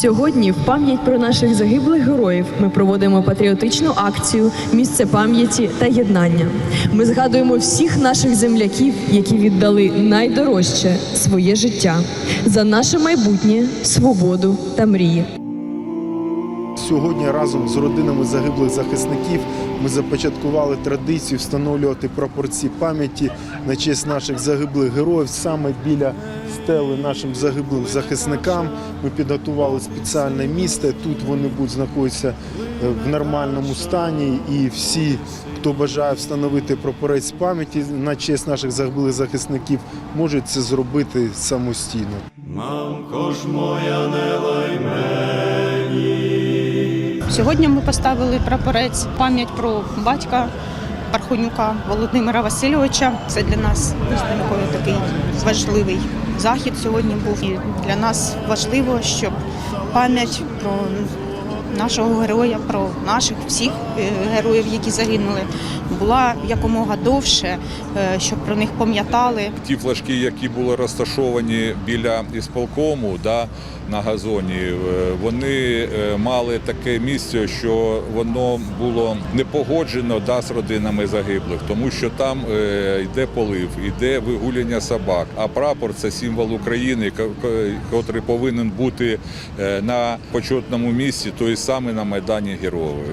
Сьогодні, в пам'ять про наших загиблих героїв, ми проводимо патріотичну акцію Місце пам'яті та єднання. Ми згадуємо всіх наших земляків, які віддали найдорожче своє життя за наше майбутнє, свободу та мрії. Сьогодні разом з родинами загиблих захисників ми започаткували традицію встановлювати прапорці пам'яті на честь наших загиблих героїв саме біля стели нашим загиблим захисникам. Ми підготували спеціальне місце. Тут вони будуть знаходитися е, в нормальному стані, і всі, хто бажає встановити прапорець пам'яті на честь наших загиблих захисників, можуть це зробити самостійно. Мамко ж моя не лай Сьогодні ми поставили прапорець пам'ять про батька Пархонюка Володимира Васильовича. Це для нас такий, важливий захід сьогодні був. І для нас важливо, щоб пам'ять про нашого героя, про наших всіх е, героїв, які загинули, була якомога довше, е, щоб про них пам'ятали. ті флажки, які були розташовані біля ісполкому да, на газоні, е, вони мали таке місце, що воно було не погоджено да, з родинами загиблих, тому що там йде полив, йде вигуляння собак. А прапор це символ України, котрий повинен бути на почетному місці, тобто саме на майдані героїв.